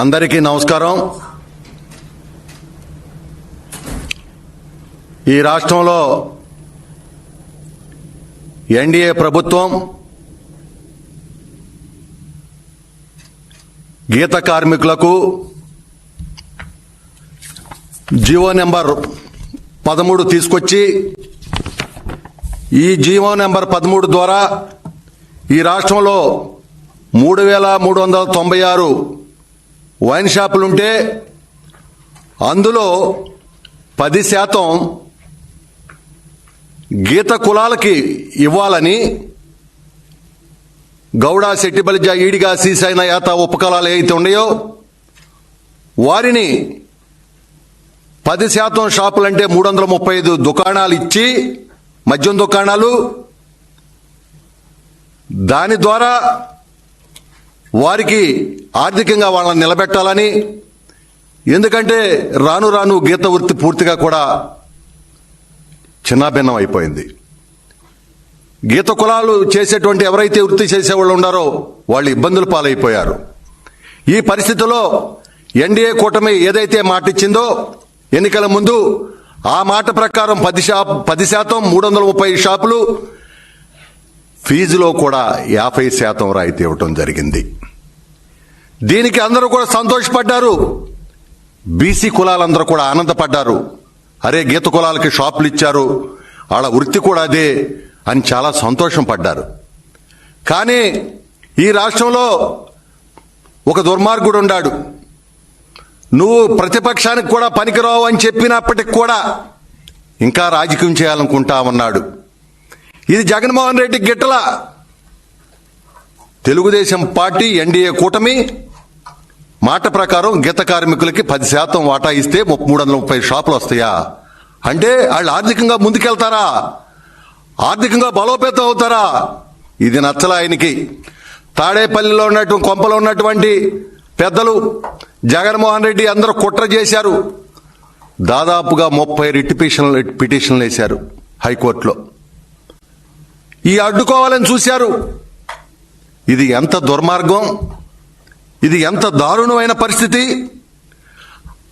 అందరికీ నమస్కారం. ఈ రాష్ట్రంలో ఎన్డీఏ ప్రభుత్వం గీత కార్మికులకు జీవో నెంబర్ పదమూడు తీసుకొచ్చి ఈ జీవో నెంబర్ పదమూడు ద్వారా ఈ రాష్ట్రంలో మూడు వేల మూడు వందల తొంభై ఆరు వైన్ షాపులుంటే అందులో పది శాతం గీత కులాలకి ఇవ్వాలని గౌడ శెట్టిబలిజ ఈడిగా సీసైన యాత ఉపకులాలు ఏవైతే ఉన్నాయో వారిని పది శాతం షాపులంటే మూడు వందల ముప్పై ఐదు దుకాణాలు ఇచ్చి మద్యం దుకాణాలు దాని ద్వారా వారికి ఆర్థికంగా వాళ్ళని నిలబెట్టాలని ఎందుకంటే రాను రాను గీత వృత్తి పూర్తిగా కూడా చిన్నాభిన్నం అయిపోయింది. గీత కులాలు చేసేటువంటి ఎవరైతే వృత్తి చేసేవాళ్ళు ఉన్నారో వాళ్ళు ఇబ్బందులు పాలైపోయారు. ఈ పరిస్థితిలో ఎన్డీఏ కూటమి ఏదైతే మాట ఇచ్చిందో ఎన్నికల ముందు ఆ మాట ప్రకారం పది షాప్ పది శాతం మూడు వందల ముప్పై షాపులు ఫీజులో కూడా యాభై శాతం రాయితీ ఇవ్వటం జరిగింది. దీనికి అందరూ కూడా సంతోషపడ్డారు. బీసీ కులాలందరూ కూడా ఆనందపడ్డారు. అరే గీత కులాలకి షాపులు ఇచ్చారు. వాళ్ళ వృత్తి కూడా అదే అని చాలా సంతోషం పడ్డారు. కానీ ఈ రాష్ట్రంలో ఒక దుర్మార్గుడు ఉన్నాడు. నువ్వు ప్రతిపక్షానికి కూడా పనికిరావు అని చెప్పినప్పటికి కూడా ఇంకా రాజకీయం చేయాలనుకుంటా ఉన్నాడు. ఇది జగన్మోహన్ రెడ్డి గిట్టల. తెలుగుదేశం పార్టీ ఎన్డీఏ కూటమి మాట ప్రకారం గీత కార్మికులకి పది శాతం వాటా ఇస్తే మూడు వందల ముప్పై షాపులు వస్తాయా? అంటే వాళ్ళు ఆర్థికంగా ముందుకెళ్తారా? ఆర్థికంగా బలోపేతం అవుతారా? ఇది నచ్చల ఆయనకి. తాడేపల్లిలో ఉన్నటువంటి కొంపలో ఉన్నటువంటి పెద్దలు జగన్మోహన్ రెడ్డి అందరూ కుట్ర చేశారు. దాదాపుగా ముప్పై రిట్ పిటిషన్లు పిటిషన్లు వేశారు హైకోర్టులో. ఈ అడ్డుకోవాలని చూశారు. ఇది ఎంత దుర్మార్గం? ఇది ఎంత దారుణమైన పరిస్థితి?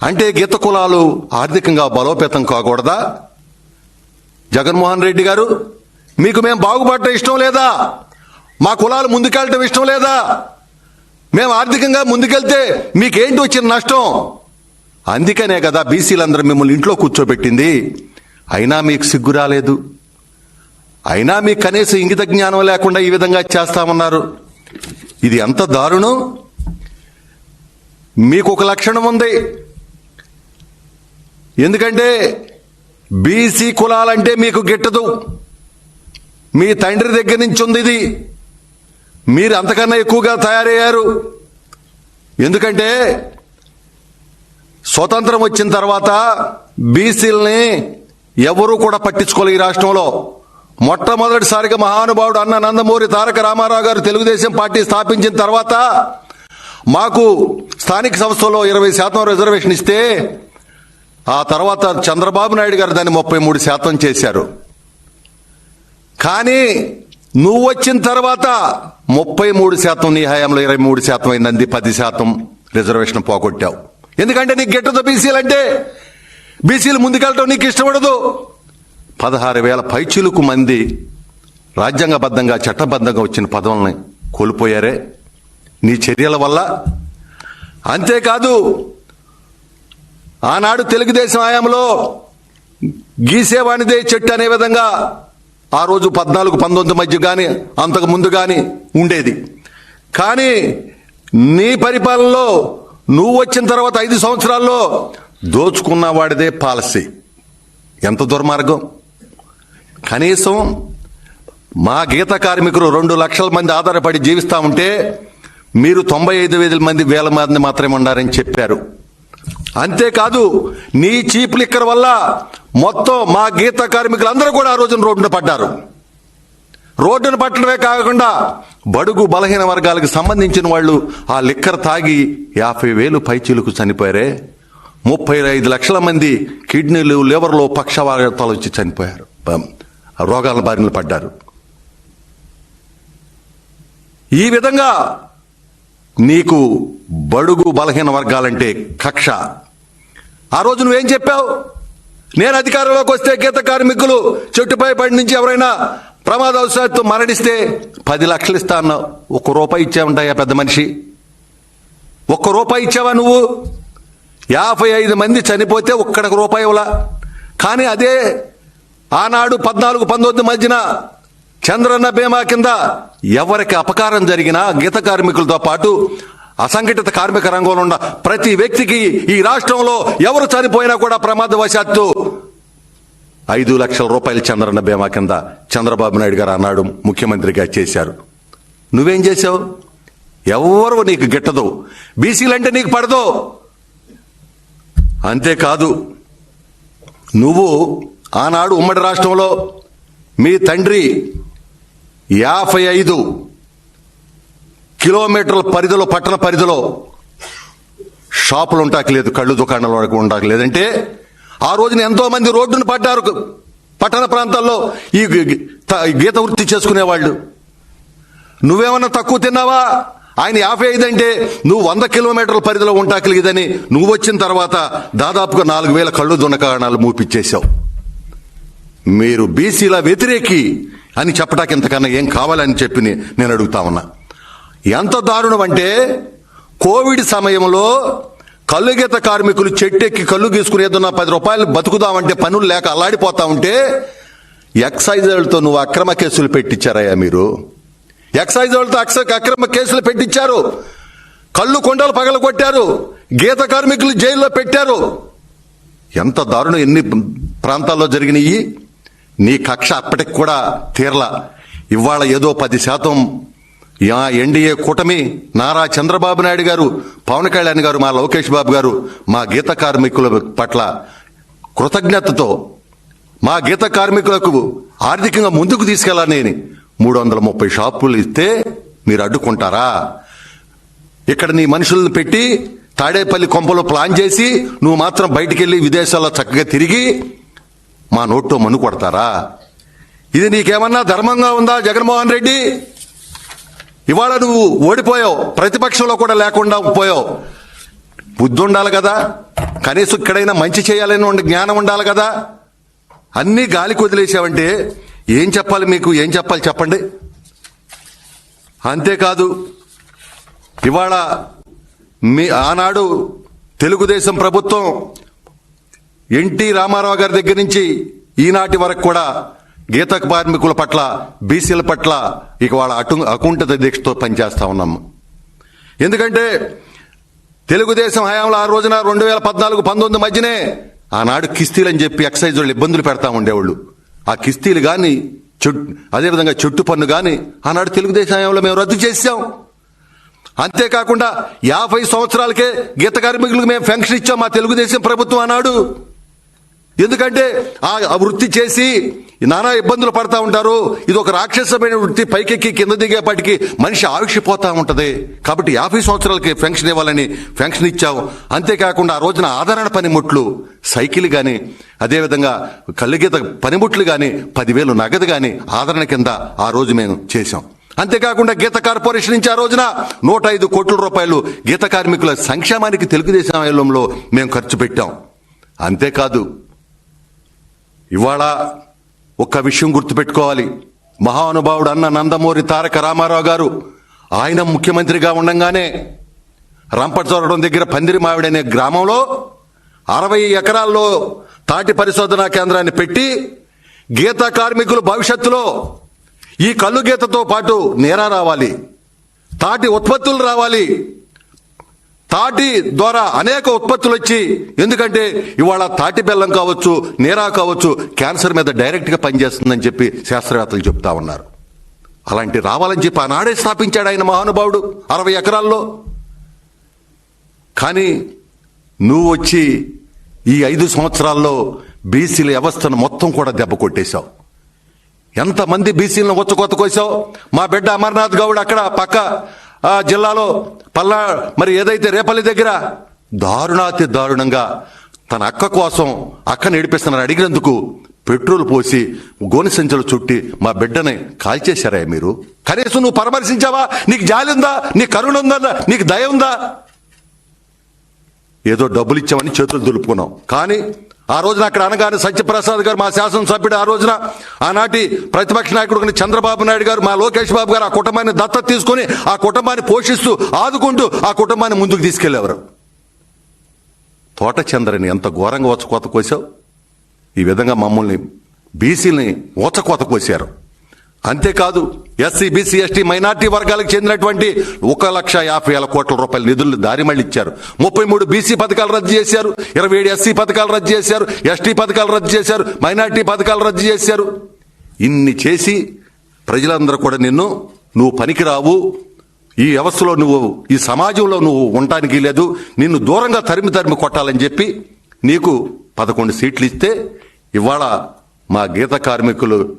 అంటే గీత కులాలు ఆర్థికంగా బలోపేతం కాకూడదా? జగన్మోహన్ రెడ్డి గారు మీకు మేము బాగుపడటం ఇష్టం లేదా? మా కులాలు ముందుకెళ్ళటం ఇష్టం లేదా? మేము ఆర్థికంగా ముందుకెళ్తే మీకేంటి వచ్చిన నష్టం? అందుకనే కదా బీసీలందరూ మిమ్మల్ని ఇంట్లో కూర్చోబెట్టింది. అయినా మీకు సిగ్గు రాలేదు. అయినా మీకు కనీసం ఇంగిత జ్ఞానం లేకుండా ఈ విధంగా చేస్తామన్నారు. ఇది ఎంత దారుణం? మీకు ఒక లక్షణం ఉంది. ఎందుకంటే బీసీ కులాలంటే మీకు గిట్టదు. మీ తండ్రి దగ్గర నుంచి ఉంది ఇది. మీరు అంతకన్నా ఎక్కువగా తయారయ్యారు. ఎందుకంటే స్వతంత్రం వచ్చిన తర్వాత బీసీలని ఎవరూ కూడా పట్టించుకోలేదు ఈ రాష్ట్రంలో. మొట్టమొదటిసారిగా మహానుభావుడు అన్న నందమూరి తారక రామారావు గారు తెలుగుదేశం పార్టీ స్థాపించిన తర్వాత మాకు స్థానిక సంస్థలో ఇరవై శాతం రిజర్వేషన్ ఇస్తే ఆ తర్వాత చంద్రబాబు నాయుడు గారు దాన్ని ముప్పై మూడు శాతం చేశారు. కానీ నువ్వు వచ్చిన తర్వాత ముప్పై మూడు శాతం నీ హయాంలో ఇరవై మూడు శాతం అయింది పది శాతం రిజర్వేషన్ పోగొట్టావు. ఎందుకంటే నీకు గెట్టదు బీసీలు అంటే బీసీలు ముందుకెళ్ళటం నీకు ఇష్టపడదు. పదహారు వేల పైచులకు మంది రాజ్యాంగబద్ధంగా చట్టబద్ధంగా వచ్చిన పదవుల్ని కోల్పోయారే. నీ చర్యల వల్ల. అంతేకాదు ఆనాడు తెలుగుదేశం హయాంలో గీసేవాణిదే చెట్టు అనే విధంగా ఆ రోజు పద్నాలుగు పంతొమ్మిది మధ్య కానీ అంతకు ముందు కానీ ఉండేది. కానీ నీ పరిపాలనలో నువ్వు వచ్చిన తర్వాత ఐదు సంవత్సరాల్లో దోచుకున్న వాడిదే పాలసీ. ఎంత దుర్మార్గం. కనీసం మా గీత కార్మికులు రెండు లక్షల మంది ఆధారపడి జీవిస్తా ఉంటే మీరు తొంభై ఐదు వేల మంది వేల మంది మాత్రమే ఉన్నారని చెప్పారు. అంతేకాదు నీ చీప్ లిక్కర్ వల్ల మొత్తం మా గీత కార్మికులందరూ కూడా ఆ రోజున రోడ్డున పడ్డారు. రోడ్డున పట్టడమే కాకుండా బడుగు బలహీన వర్గాలకు సంబంధించిన వాళ్ళు ఆ లిక్కర్ తాగి యాభై వేలు పైచీలకు చనిపోయారే. ముప్పై ఐదు లక్షల మంది కిడ్నీలు లివర్లో పక్షవాతాలు వచ్చి చనిపోయారు. రోగాల బారిన పడ్డారు. ఈ విధంగా నీకు బడుగు బలహీన వర్గాలంటే కక్ష. ఆ రోజు నువ్వేం చెప్పావు? నేను అధికారంలోకి వస్తే గీత కార్మికులు చెట్టుపై పడి నుంచి ఎవరైనా ప్రమాదవశాత్తు మరణిస్తే పది లక్షలు ఇస్తా అన్నావు. ఒక్క రూపాయి ఇచ్చావుంటాయా పెద్ద మనిషి? ఒక్క రూపాయి ఇచ్చావా నువ్వు? యాభై ఐదు మంది చనిపోతే ఒక్కడికి రూపాయి ఇవ్వలా? కానీ అదే ఆనాడు పద్నాలుగు పంతొమ్మిది మధ్యన చంద్రన్న బీమా కింద ఎవరికి అపకారం జరిగినా గీత కార్మికులతో పాటు అసంఘటిత కార్మిక రంగంలో ఉన్న ప్రతి వ్యక్తికి ఈ రాష్ట్రంలో ఎవరు చనిపోయినా కూడా ప్రమాదవశాత్తు ఐదు లక్షల రూపాయలు చంద్రన్న బీమా కింద చంద్రబాబు నాయుడు గారు అన్నాడు ముఖ్యమంత్రిగా చేశారు. నువ్వేం చేశావు? ఎవరు నీకు గిట్టదు. బీసీలంటే నీకు పడదు. అంతేకాదు నువ్వు ఆనాడు ఉమ్మడి రాష్ట్రంలో మీ తండ్రి యాభై ఐదు కిలోమీటర్ల పరిధిలో పట్టణ పరిధిలో షాపులు ఉంటాకి లేదు కళ్ళు దుకాణాలు వరకు ఉంటాకి లేదంటే ఆ రోజున ఎంతోమంది రోడ్డును పడ్డారు పట్టణ ప్రాంతాల్లో. ఈ త- గీత వృత్తి చేసుకునేవాళ్ళు. నువ్వేమన్నా తక్కువ తిన్నావా? ఆయన యాభై ఐదు అంటే నువ్వు వంద కిలోమీటర్ల పరిధిలో ఉంటాకలిగిదని నువ్వు వచ్చిన తర్వాత దాదాపుగా నాలుగు వేల కళ్ళు దున్నకారణాలు మూపిచ్చేశావు. మీరు బీసీల వ్యతిరేకి అని చెప్పడానికి ఇంతకన్నా ఏం కావాలని చెప్పి నేను అడుగుతా ఉన్నా. ఎంత దారుణం అంటే కోవిడ్ సమయంలో కల్లుగీత కార్మికులు చెట్టెక్కి కళ్ళు గీసుకుని ఏదన్నా పది రూపాయలు బతుకుదామంటే పనులు లేక అల్లాడిపోతా ఉంటే ఎక్సైజర్లతో నువ్వు అక్రమ కేసులు పెట్టించారయ్యా మీరు. ఎక్సైజ్ వాళ్ళతో అక్స- అక్రమ కేసులు పెట్టించారు. కళ్ళు కొండలు పగల కొట్టారు గీత కార్మికులు జైల్లో పెట్టారు. ఎంత దారుణం ఎన్ని ప్రాంతాల్లో జరిగినాయి? నీ కక్ష అప్పటికి కూడా తీరలా. ఇవాళ ఏదో పది శాతం యా ఎన్డీఏ కూటమి నారా చంద్రబాబు నాయుడు గారు పవన్ కళ్యాణ్ గారు మా లోకేష్ బాబు గారు మా గీత కార్మికుల పట్ల కృతజ్ఞతతో మా గీత కార్మికులకు ఆర్థికంగా ముందుకు తీసుకెళ్ళాలని మూడు వందల ముప్పై షాపులు ఇస్తే మీరు అడ్డుకుంటారా? ఇక్కడ నీ మనుషులను పెట్టి తాడేపల్లి కొంపలో ప్లాన్ చేసి నువ్వు మాత్రం బయటికి వెళ్ళి విదేశాల్లో చక్కగా తిరిగి మా నోట్లో మన్ను కొడతారా? ఇది నీకేమన్నా ధర్మంగా ఉందా జగన్మోహన్ రెడ్డి? ఇవాళ నువ్వు ఓడిపోయావు ప్రతిపక్షంలో కూడా లేకుండా పోయావు. బుద్ధి ఉండాలి కదా కనీసం ఇక్కడైనా మంచి చేయాలని జ్ఞానం ఉండాలి కదా. అన్నీ గాలికి వదిలేసావంటే ఏం చెప్పాలి మీకు ఏం చెప్పాలి చెప్పండి. అంతేకాదు ఇవాళ మీ ఆనాడు తెలుగుదేశం ప్రభుత్వం ఎన్టీ రామారావు గారి దగ్గర నుంచి ఈనాటి వరకు కూడా గీత కార్మికుల పట్ల బీసీల పట్ల ఇక వాళ్ళ అటు అకుంఠిత దీక్షతో పనిచేస్తూ ఉన్నాము. ఎందుకంటే తెలుగుదేశం హయాంలో ఆ రోజున రెండు వేల పద్నాలుగు పంతొమ్మిది మధ్యనే ఆనాడు కిస్తీలు అని చెప్పి ఎక్సైజ్ వాళ్ళు ఇబ్బందులు పెడతా ఉండేవాళ్ళు. ఆ కిస్తీలు కానీ చెట్టు అదేవిధంగా చెట్టు పన్ను కానీ ఆనాడు తెలుగుదేశం హయాంలో మేము రద్దు చేసాం అంతేకాకుండా యాభై సంవత్సరాలకే గీత కార్మికులకు మేము పెన్షన్ ఇచ్చాం మా తెలుగుదేశం ప్రభుత్వం అన్నాడు ఎందుకంటే ఆ వృత్తి చేసి నానా ఇబ్బందులు పడతా ఉంటారు. ఇది ఒక రాక్షసమైన వృత్తి. పైకెక్కి కింద దిగేపాటికి మనిషి ఆయుష్పోతా ఉంటుంది. కాబట్టి యాభై సంవత్సరాలకి పెన్షన్ ఇవ్వాలని పెన్షన్ ఇచ్చాం. అంతేకాకుండా ఆ రోజున ఆదరణ పనిముట్లు సైకిల్ కానీ అదేవిధంగా కళ్ళుగీత పనిముట్లు కానీ పదివేలు నగదు కానీ ఆదరణ కింద ఆ రోజు మేము చేశాం. అంతేకాకుండా గీత కార్పొరేషన్ నుంచి ఆ రోజున నూట ఐదు కోట్ల రూపాయలు గీత కార్మికుల సంక్షేమానికి తెలుగుదేశం ఆయంలో మేము ఖర్చు పెట్టాం. అంతేకాదు ఇవాళ ఒక్క విషయం గుర్తుపెట్టుకోవాలి. మహానుభావుడు అన్న నందమూరి తారక రామారావు గారు ఆయన ముఖ్యమంత్రిగా ఉండంగానే రంపచోరడం దగ్గర పందిరి మావిడనే గ్రామంలో అరవై ఎకరాల్లో తాటి పరిశోధనా కేంద్రాన్ని పెట్టి గీత కార్మికులు భవిష్యత్తులో ఈ కళ్ళు గీతతో పాటు నేరా రావాలి. తాటి ఉత్పత్తులు రావాలి. తాటి ద్వారా అనేక ఉత్పత్తులు వచ్చి ఎందుకంటే ఇవాళ తాటి బెల్లం కావచ్చు నీరా కావచ్చు క్యాన్సర్ మీద డైరెక్ట్గా పనిచేస్తుందని చెప్పి శాస్త్రవేత్తలు చెప్తా ఉన్నారు. అలాంటి రావాలని చెప్పి ఆనాడే స్థాపించాడు ఆయన మహానుభావుడు అరవై ఎకరాల్లో. కానీ నువ్వు వచ్చి ఈ ఐదు సంవత్సరాల్లో బీసీల వ్యవస్థను మొత్తం కూడా దెబ్బ కొట్టేశావు. ఎంతమంది బీసీలను కొత్త కోసావు? మా బిడ్డ అమర్నాథ్ గౌడ్ అక్కడ పక్క ఆ జిల్లాలో పల్లా మరి ఏదైతే రేపల్లి దగ్గర దారుణాతి దారుణంగా తన అక్క కోసం అక్కని ఏడిపిస్తున్నారని అడిగినందుకు పెట్రోల్ పోసి గోనె సంచులు చుట్టి మా బిడ్డని కాల్చేశారా మీరు. కనీసం నువ్వు పరామర్శించావా? నీకు జాలి ఉందా కరుణ ఉందా నీకు దయ ఉందా? ఏదో డబ్బులు ఇచ్చామని చేతులు దులుపుకున్నాం. కానీ ఆ రోజున అక్కడ అనగానే సత్యప్రసాద్ గారు మా శాసనసభ్యుడు ఆ రోజున ఆనాటి ప్రతిపక్ష నాయకుడు చంద్రబాబు నాయుడు గారు మా లోకేష్ బాబు గారు ఆ కుటుంబాన్ని దత్తత తీసుకొని ఆ కుటుంబాన్ని పోషిస్తూ ఆదుకుంటూ ఆ కుటుంబాన్ని ముందుకు తీసుకెళ్ళేవారు తోటచంద్రని ఎంత ఘోరంగా వచ్చ కోసావు? ఈ విధంగా మమ్మల్ని బీసీలని ఊచకోత కోసారు. అంతేకాదు ఎస్సీ బీసీ ఎస్టీ మైనార్టీ వర్గాలకు చెందినటువంటి ఒక లక్ష యాభై వేల కోట్ల రూపాయల నిధులు దారి మళ్ళిచ్చారు ముప్పై మూడు బీసీ పథకాలు రద్దు చేశారు. ఇరవై ఏడు ఎస్సీ పథకాలు రద్దు చేశారు. ఎస్టీ పథకాలు రద్దు చేశారు. మైనార్టీ పథకాలు రద్దు చేశారు. ఇన్ని చేసి ప్రజలందరూ కూడా నిన్ను నువ్వు పనికిరావు. ఈ వ్యవస్థలో నువ్వు ఈ సమాజంలో నువ్వు ఉండటానికి లేదు. నిన్ను దూరంగా తరిమి తరిమి కొట్టాలని చెప్పి నీకు పదకొండు సీట్లు ఇస్తే ఇవాళ మా గీత కార్మికులు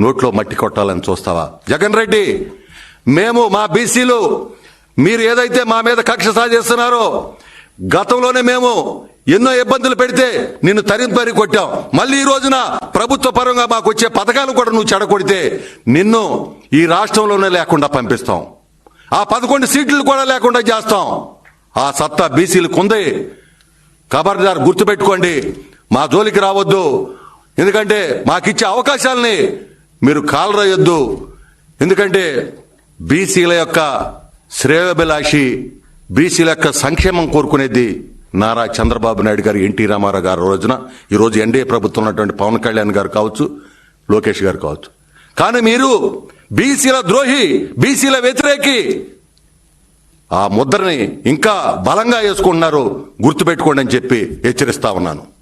నోట్లో మట్టి కొట్టాలని చూస్తావా? జగన్ రెడ్డి మేము మా బీసీలు మీరు ఏదైతే మా మీద కక్ష సాధిస్తున్నారో గతంలోనే మేము ఎన్నో ఇబ్బందులు పెడితే నిన్ను తరింపరి కొట్టాం. మళ్ళీ ఈ రోజున ప్రభుత్వ పరంగా మాకు వచ్చే పథకాలు కూడా నువ్వు చెడగొడితే నిన్ను ఈ రాష్ట్రంలోనే లేకుండా పంపిస్తాం. ఆ పదకొండు సీట్లు కూడా లేకుండా చేస్తాం. ఆ సత్తా బీసీలకు ఉంది. ఖబర్దార్ గుర్తుపెట్టుకోండి మా జోలికి రావద్దు. ఎందుకంటే మాకిచ్చే అవకాశాలని మీరు కాలరాయొద్దు. ఎందుకంటే బీసీల యొక్క శ్రేయోభిలాషి బీసీల యొక్క సంక్షేమం కోరుకునేది నారా చంద్రబాబు నాయుడు గారు ఎన్టీ రామారావు గారు రోజున. ఈరోజు ఎన్డీఏ ప్రభుత్వం ఉన్నటువంటి పవన్ కళ్యాణ్ గారు కావచ్చు లోకేష్ గారు కావచ్చు. కానీ మీరు బీసీల ద్రోహి బీసీల వ్యతిరేకి ఆ ముద్రని ఇంకా బలంగా వేసుకుంటున్నారు గుర్తుపెట్టుకోండి అని చెప్పి హెచ్చరిస్తా ఉన్నాను.